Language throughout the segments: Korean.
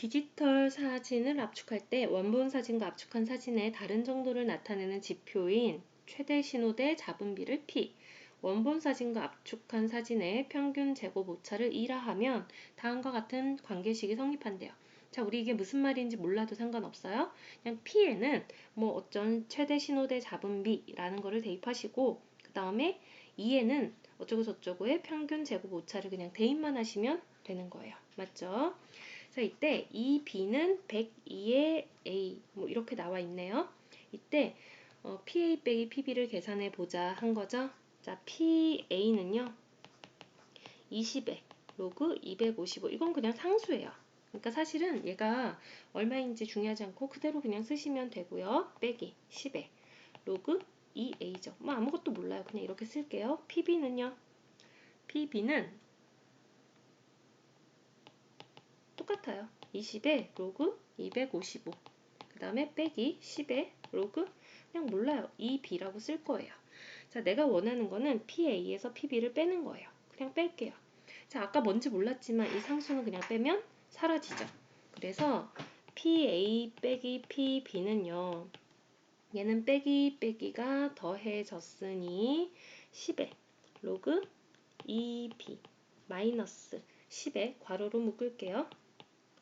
디지털 사진을 압축할 때 원본 사진과 압축한 사진의 다른 정도를 나타내는 지표인 최대 신호 대 잡음비를 p, 원본 사진과 압축한 사진의 평균 제곱 오차를 2라 하면 다음과 같은 관계식이 성립한대요. 자, 우리 이게 무슨 말인지 몰라도 상관없어요. 그냥 p에는 뭐 어쩐 최대 신호 대 잡음비라는 거를 대입하시고 그 다음에 2에는 어쩌고 저쩌고의 평균 제곱 오차를 그냥 대입만 하시면 되는 거예요. 맞죠? 자, 이때 이 B는 102의 A 뭐 이렇게 나와 있네요. 이때 어, PA 빼기 PB를 계산해 보자 한 거죠. 자, PA는요. 20에 로그 255 이건 그냥 상수예요. 그러니까 사실은 얘가 얼마인지 중요하지 않고 그대로 그냥 쓰시면 되고요. 빼기 10에 로그 2a죠. 뭐 아무것도 몰라요. 그냥 이렇게 쓸게요. PB는요. PB는 똑같아요. 20에 로그 255. 그 다음에 빼기 10에 로그 그냥 몰라요. 2b라고 쓸 거예요. 자, 내가 원하는 거는 PA에서 PB를 빼는 거예요. 그냥 뺄게요. 자, 아까 뭔지 몰랐지만 이 상수는 그냥 빼면 사라지죠. 그래서 PA 빼기 PB는요. 얘는 빼기 빼기가 더해졌으니 10에 로그 2b 마이너스 10에 괄호로 묶을게요.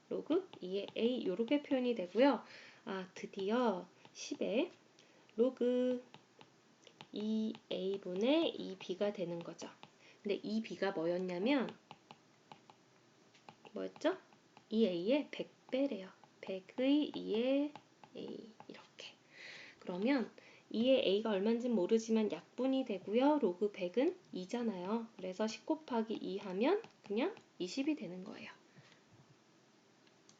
로그 2의 a 요렇게 표현이 되고요. 아 드디어 10의 로그 2a분의 2b가 되는 거죠. 근데 2b가 뭐였냐면 뭐였죠? 2a의 100배래요. 100의 2의 a 이렇게. 그러면 2의 a가 얼마인지 모르지만 약분이 되고요. 로그 100은 2잖아요. 그래서 10 곱하기 2 하면 그냥 20이 되는 거예요.